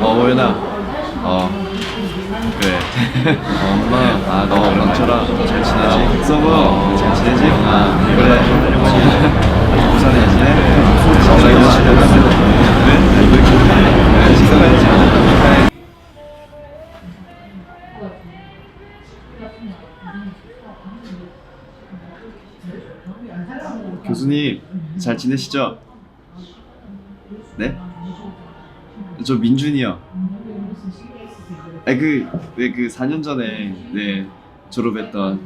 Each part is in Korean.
어 오연아. 어. 그래. 엄마. 아너 엄마처럼 잘 지내지? 서브 잘 지내지? 아 그래. 부산에 잘 지내? 교수님 잘 지내시죠? 네? 저 민준이요. 아그왜 그 4년 전에 네 졸업했던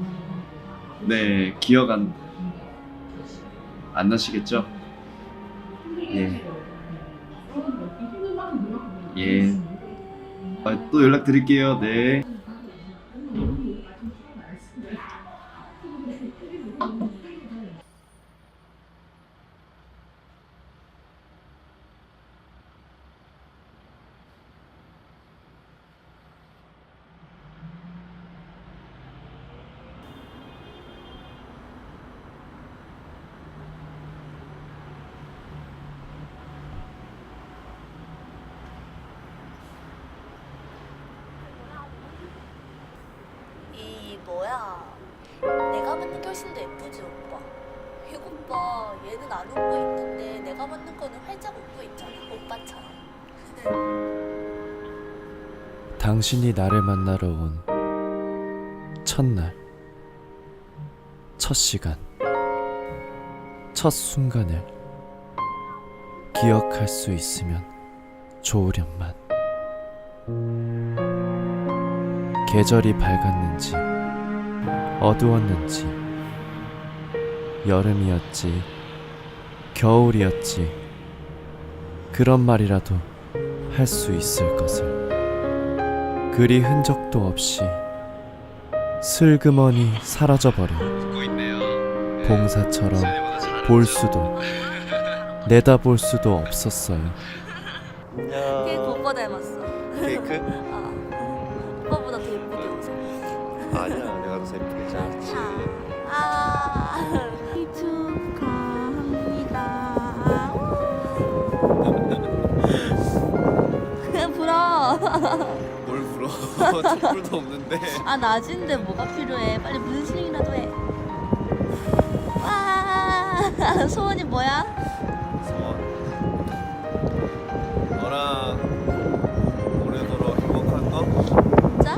네 기억 안 안 나시겠죠? 예. 예. 아, 또 연락 드릴게요. 네. 이 뭐야? 내가 맞는 게 훨씬 더 예쁘지 오빠. 이거 봐 얘는 안 웃고 있는데 내가 맞는 거는 활짝 웃고 있잖아 오빠처럼. 당신이 나를 만나러 온 첫날, 첫 시간, 첫 순간을 기억할 수 있으면 좋으련만. 계절이 밝았는지, 어두웠는지, 여름이었지, 겨울이었지, 그런 말이라도 할 수 있을 것을. 그리 흔적도 없이 슬그머니 사라져버린 있네요. 봉사처럼 볼 수도 내다볼 수도 없었어요. 케이크 오빠 닮았어 케이크? 아 오빠보다 더 예쁘게 웃어 아니야, 내가 더 예쁘 뭘 불어? 촛불도 없는데. 아 낮인데 뭐가 필요해 빨리 문신이라도 해 와, 소원이 뭐야? 소원. 너랑 오래도록 행복한 거 진짜?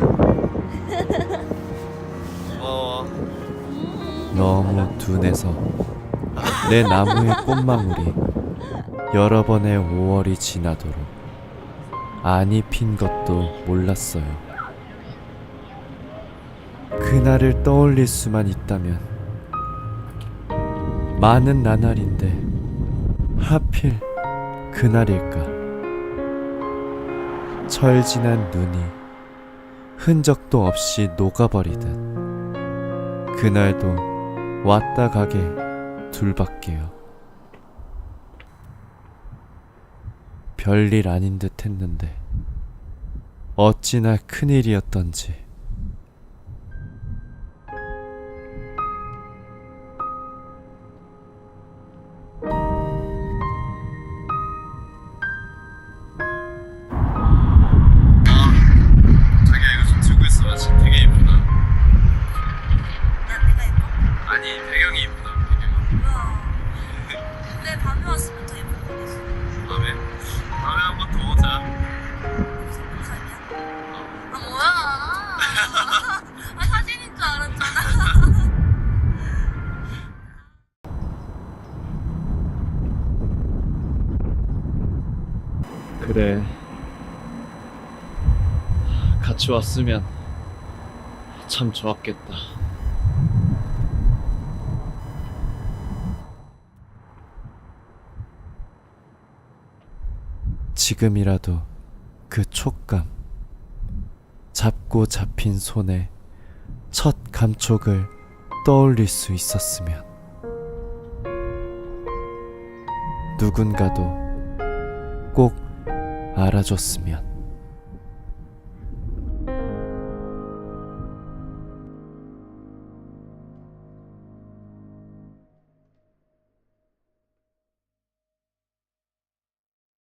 고마워. 음. 너무 둔해서 내 나무의 꽃망울이 여러 번의 5월이 지나도록 안이 핀 것도 몰랐어요. 그날을 떠올릴 수만 있다면 많은 나날인데 하필 그날일까? 철진한 눈이 흔적도 없이 녹아버리듯 그날도 왔다 가게 둘밖에요. 별일 아닌 듯 했는데 어찌나 큰일이었던지 그래. 같이 왔으면 참 좋았겠다. 지금이라도 그 촉감 잡고 잡힌 손에 첫 감촉을 떠올릴 수 있었으면 누군가도 꼭 알아줬으면.